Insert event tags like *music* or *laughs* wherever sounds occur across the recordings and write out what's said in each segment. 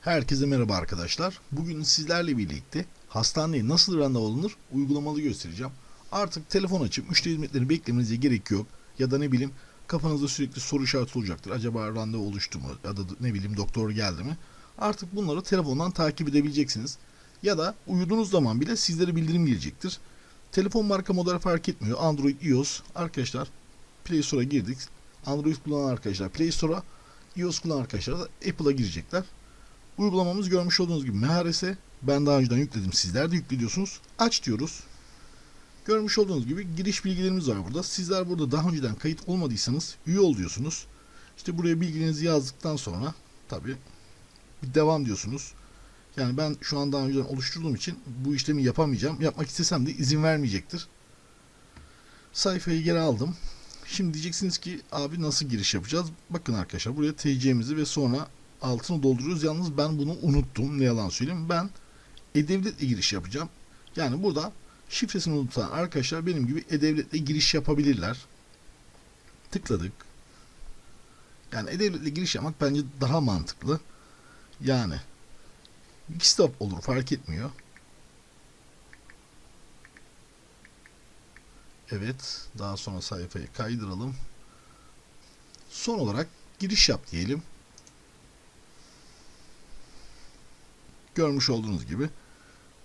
Herkese merhaba arkadaşlar. Bugün sizlerle birlikte hastaneye nasıl randevu alınır uygulamalı göstereceğim. Artık telefon açıp müşteri hizmetlerini beklemenize gerek yok. Ya da ne bileyim kafanızda sürekli soru işareti olacaktır. Acaba randevu oluştu mu? Ya da ne bileyim doktor geldi mi? Artık bunları telefondan takip edebileceksiniz. Ya da uyuduğunuz zaman bile sizlere bildirim gelecektir. Telefon marka model fark etmiyor. Android, iOS. Arkadaşlar Play Store'a girdik. Android kullanan arkadaşlar Play Store'a, iOS kullanan arkadaşlar da Apple'a girecekler. Uygulamamız görmüş olduğunuz gibi MHRS. Ben daha önceden yükledim. Sizler de yüklediyorsunuz. Aç diyoruz. Görmüş olduğunuz gibi giriş bilgilerimiz var burada. Sizler burada daha önceden kayıt olmadıysanız üye ol diyorsunuz. İşte buraya bilgilerinizi yazdıktan sonra tabi bir devam diyorsunuz. Yani ben şu an daha önceden oluşturduğum için bu işlemi yapamayacağım. Yapmak istesem de izin vermeyecektir. Sayfayı geri aldım. Şimdi diyeceksiniz ki abi nasıl giriş yapacağız? Bakın arkadaşlar buraya TC'mizi ve sonra altını dolduruyoruz. Yalnız ben bunu unuttum. Ne yalan söyleyeyim. Ben e-devletle giriş yapacağım. Yani burada şifresini unutan arkadaşlar benim gibi e-devletle giriş yapabilirler. Tıkladık. Yani e-devletle giriş yapmak bence daha mantıklı. Yani ikisi de olur fark etmiyor. Evet. Daha sonra sayfayı kaydıralım. Son olarak giriş yap diyelim. Görmüş olduğunuz gibi.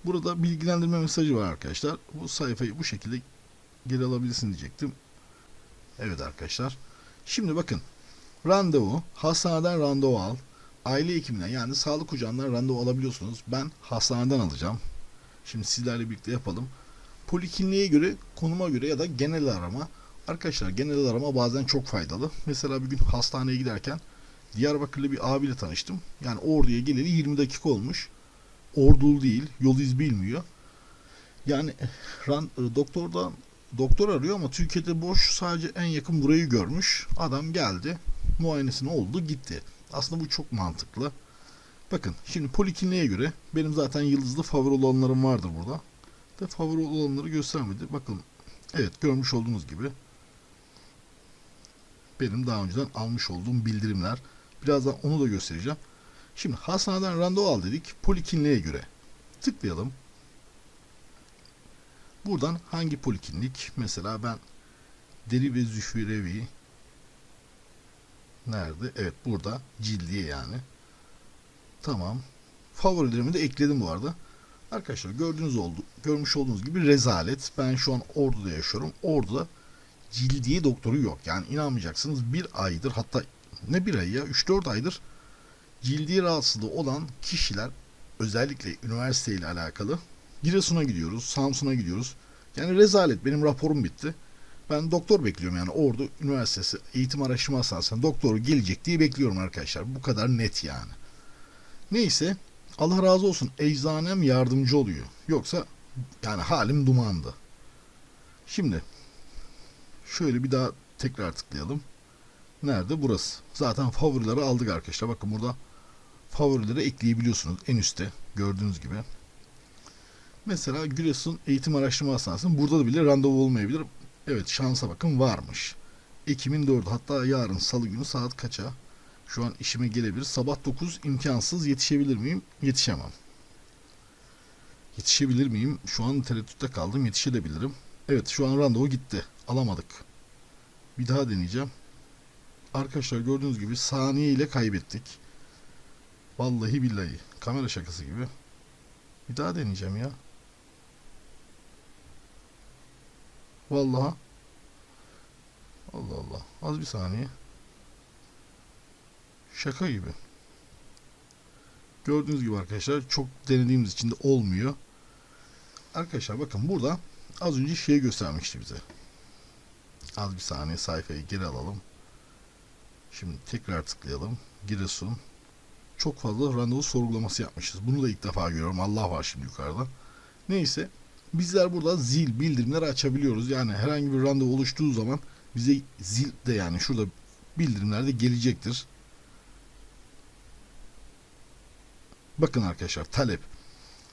Burada bilgilendirme mesajı var arkadaşlar. Bu sayfayı bu şekilde geri alabilirsin diyecektim. Evet arkadaşlar. Şimdi bakın. Randevu. Hastaneden randevu al. Aile hekiminden yani sağlık ocağından randevu alabiliyorsunuz. Ben hastaneden alacağım. Şimdi sizlerle birlikte yapalım. Polikliniğe göre, konuma göre ya da genel arama. Arkadaşlar genel arama bazen çok faydalı. Mesela bir gün hastaneye giderken Diyarbakırlı bir abiyle tanıştım. Yani Ordu'ya geleli 20 dakika olmuş. Ordulu değil, yol iz bilmiyor. Yani ran, e, doktordan doktor arıyor ama Türkiye'de boş sadece en yakın burayı görmüş. Adam geldi, muayenesine oldu, gitti. Aslında bu çok mantıklı. Bakın şimdi polikliniğe göre benim zaten yıldızlı favori olanlarım vardır burada. Da favori olanları göstermedi. Bakın evet görmüş olduğunuz gibi benim daha önceden almış olduğum bildirimler. Birazdan onu da göstereceğim. Şimdi hastaneden randevu al dedik. Polikliniğe göre. Tıklayalım. Buradan hangi poliklinik? Mesela ben deri ve zührevi nerede? Evet burada. Cildiye yani. Tamam. Favorilerimi de ekledim bu arada. Arkadaşlar gördüğünüz oldu, görmüş olduğunuz gibi rezalet. Ben şu an Ordu'da yaşıyorum. Ordu'da cildiye doktoru yok. Yani inanmayacaksınız bir aydır hatta ne bir ay ya 3-4 aydır cildi rahatsızlığı olan kişiler özellikle üniversiteyle alakalı Giresun'a gidiyoruz, Samsun'a gidiyoruz. Yani rezalet benim raporum bitti. Ben doktor bekliyorum yani Ordu Üniversitesi Eğitim Araştırma Hastanesi'ne doktoru gelecek diye bekliyorum arkadaşlar. Bu kadar net yani. Neyse Allah razı olsun eczanem yardımcı oluyor. Yoksa yani halim dumandı. Şimdi şöyle bir daha tekrar tıklayalım. Nerede? Burası. Zaten favorileri aldık arkadaşlar. Bakın burada favorileri ekleyebiliyorsunuz en üstte gördüğünüz gibi. Mesela Giresun Eğitim Araştırma Hastanesi'nin burada da bile randevu olmayabilir. Evet şansa bakın varmış. Ekim'in 4'ü hatta yarın salı günü saat kaça? Şu an işime gelebilir. Sabah 9 imkansız yetişebilir miyim? Yetişemem. Yetişebilir miyim? Şu an tereddütte kaldım. Yetişebilirim. Evet şu an randevu gitti. Alamadık. Bir daha deneyeceğim. Arkadaşlar gördüğünüz gibi saniye ile kaybettik. Vallahi billahi. Kamera şakası gibi. Bir daha deneyeceğim ya. Vallahi. Allah Allah. Az bir saniye. Şaka gibi. Gördüğünüz gibi arkadaşlar çok denediğimiz için de olmuyor. Arkadaşlar bakın burada az önce şey göstermişti bize. Az bir saniye sayfayı geri alalım. Şimdi tekrar tıklayalım. Giresun. Çok fazla randevu sorgulaması yapmışız. Bunu da ilk defa görüyorum. Allah var şimdi yukarıda. Neyse. Bizler burada zil bildirimleri açabiliyoruz. Yani herhangi bir randevu oluştuğu zaman bize zil de yani şurada bildirimler de gelecektir. Bakın arkadaşlar talep.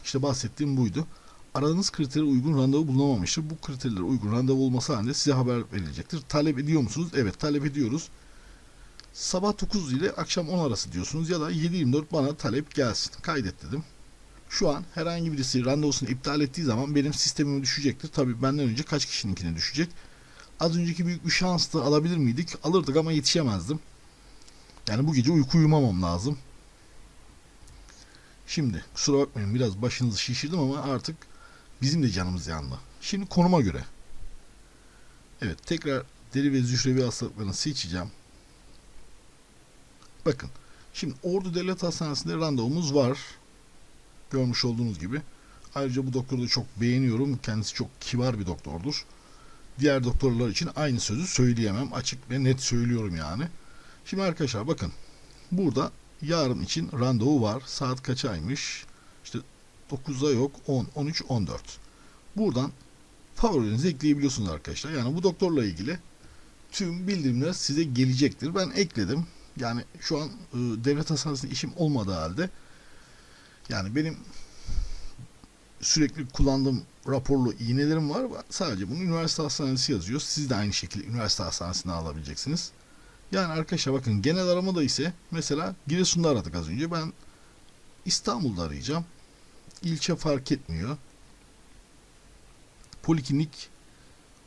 İşte bahsettiğim buydu. Aradığınız kritere uygun randevu bulunamamıştır. Bu kriterlere uygun randevu olması halinde size haber verilecektir. Talep ediyor musunuz? Evet talep ediyoruz. Sabah 9 ile akşam 10 arası diyorsunuz ya da 7-24 bana talep gelsin. Kaydet dedim. Şu an herhangi birisi randevusunu iptal ettiği zaman benim sistemime düşecektir. Tabii benden önce kaç kişininkine düşecek. Az önceki büyük bir şanstı alabilir miydik? Alırdık ama yetişemezdim. Yani bu gece uyku uyumamam lazım. Şimdi kusura bakmayın biraz başınızı şişirdim ama artık bizim de canımız yandı. Şimdi konuma göre. Evet tekrar deri ve zührevi hastalıklarını seçeceğim. Bakın şimdi Ordu Devlet Hastanesi'nde randevumuz var. Görmüş olduğunuz gibi. Ayrıca bu doktoru da çok beğeniyorum. Kendisi çok kibar bir doktordur. Diğer doktorlar için aynı sözü söyleyemem. Açık ve net söylüyorum yani. Şimdi arkadaşlar bakın. Burada yarın için randevu var. Saat kaçaymış? İşte 9'da yok. 10, 13, 14. Buradan favorilerinizi ekleyebiliyorsunuz arkadaşlar. Yani bu doktorla ilgili tüm bildirimler size gelecektir. Ben ekledim. Yani şu an e, devlet hastanesinde işim olmadığı halde yani benim sürekli kullandığım raporlu iğnelerim var. Sadece bunu üniversite hastanesi yazıyor. Siz de aynı şekilde üniversite hastanesine alabileceksiniz. Yani arkadaşlar bakın genel aramada ise mesela Giresun'da aradık az önce. Ben İstanbul'da arayacağım. İlçe fark etmiyor. Poliklinik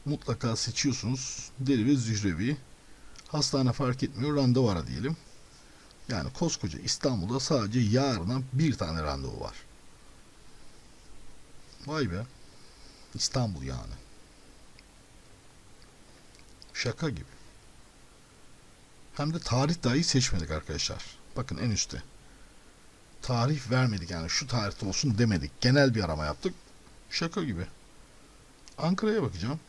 mutlaka seçiyorsunuz. Deri ve zührevi. Hastane fark etmiyor. Randevu ara diyelim. Yani koskoca İstanbul'da sadece yarına bir tane randevu var. Vay be. İstanbul yani. Şaka gibi. Hem de tarih dahi seçmedik arkadaşlar. Bakın en üstte. Tarih vermedik yani şu tarihte olsun demedik. Genel bir arama yaptık. Şaka gibi. Ankara'ya bakacağım.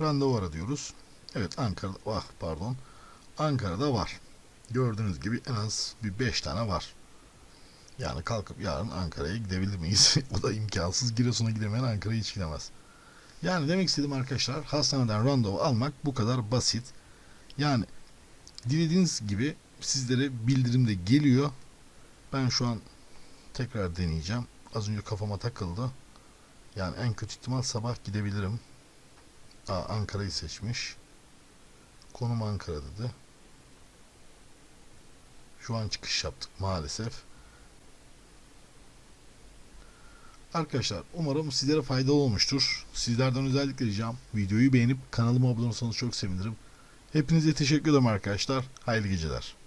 Randevu ara diyoruz. Evet Ankara'da ah pardon. Ankara'da var. Gördüğünüz gibi en az bir 5 tane var. Yani kalkıp yarın Ankara'ya gidebilir miyiz? *laughs* o da imkansız. Giresun'a gidemeyen Ankara'ya hiç gidemez. Yani demek istediğim arkadaşlar hastaneden randevu almak bu kadar basit. Yani dilediğiniz gibi sizlere bildirim de geliyor. Ben şu an tekrar deneyeceğim. Az önce kafama takıldı. Yani en kötü ihtimal sabah gidebilirim. Aa, Ankara'yı seçmiş. Konum Ankara dedi. Şu an çıkış yaptık maalesef. Arkadaşlar umarım sizlere faydalı olmuştur. Sizlerden özellikle ricam videoyu beğenip kanalıma abone olursanız çok sevinirim. Hepinize teşekkür ederim arkadaşlar. Hayırlı geceler.